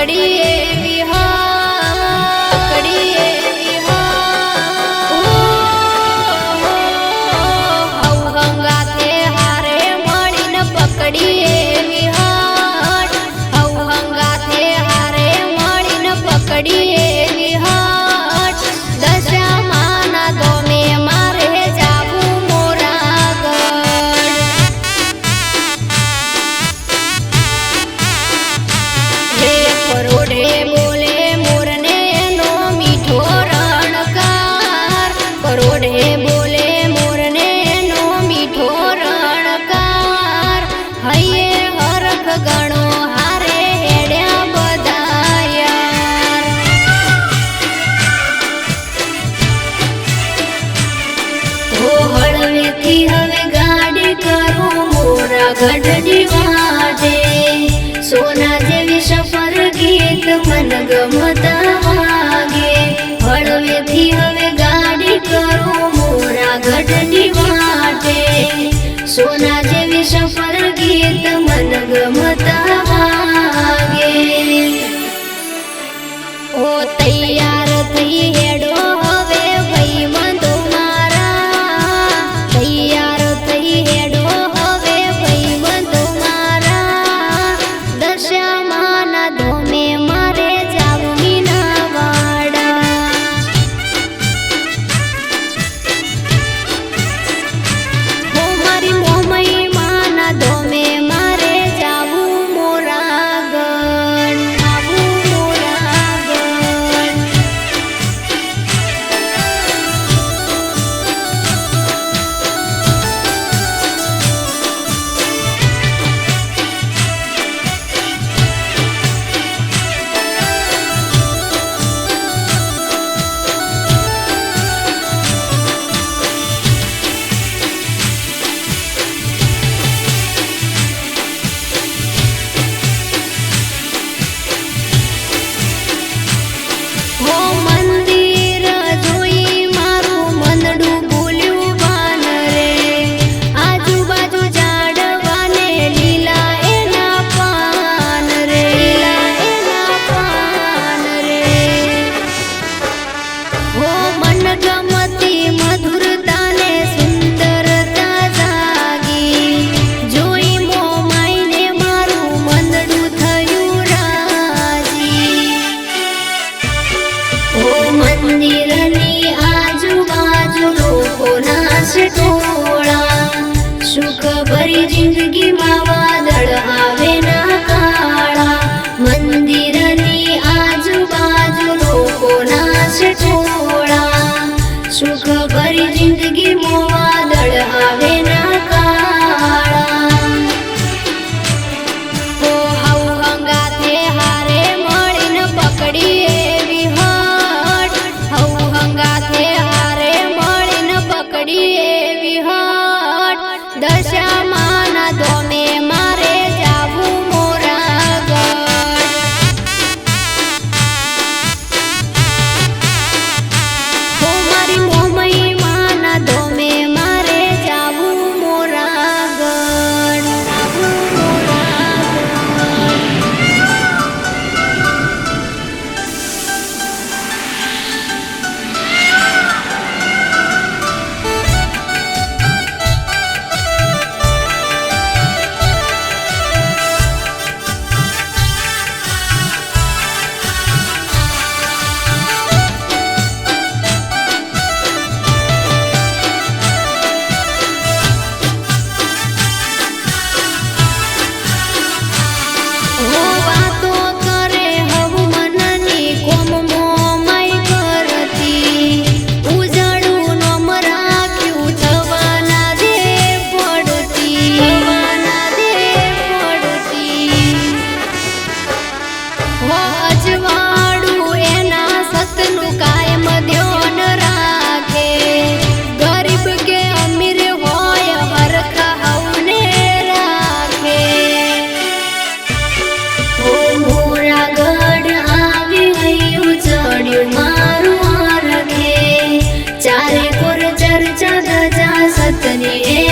પડીએ મોરા મારું રખે ચારે કોર ચર્ચા ગજા સતની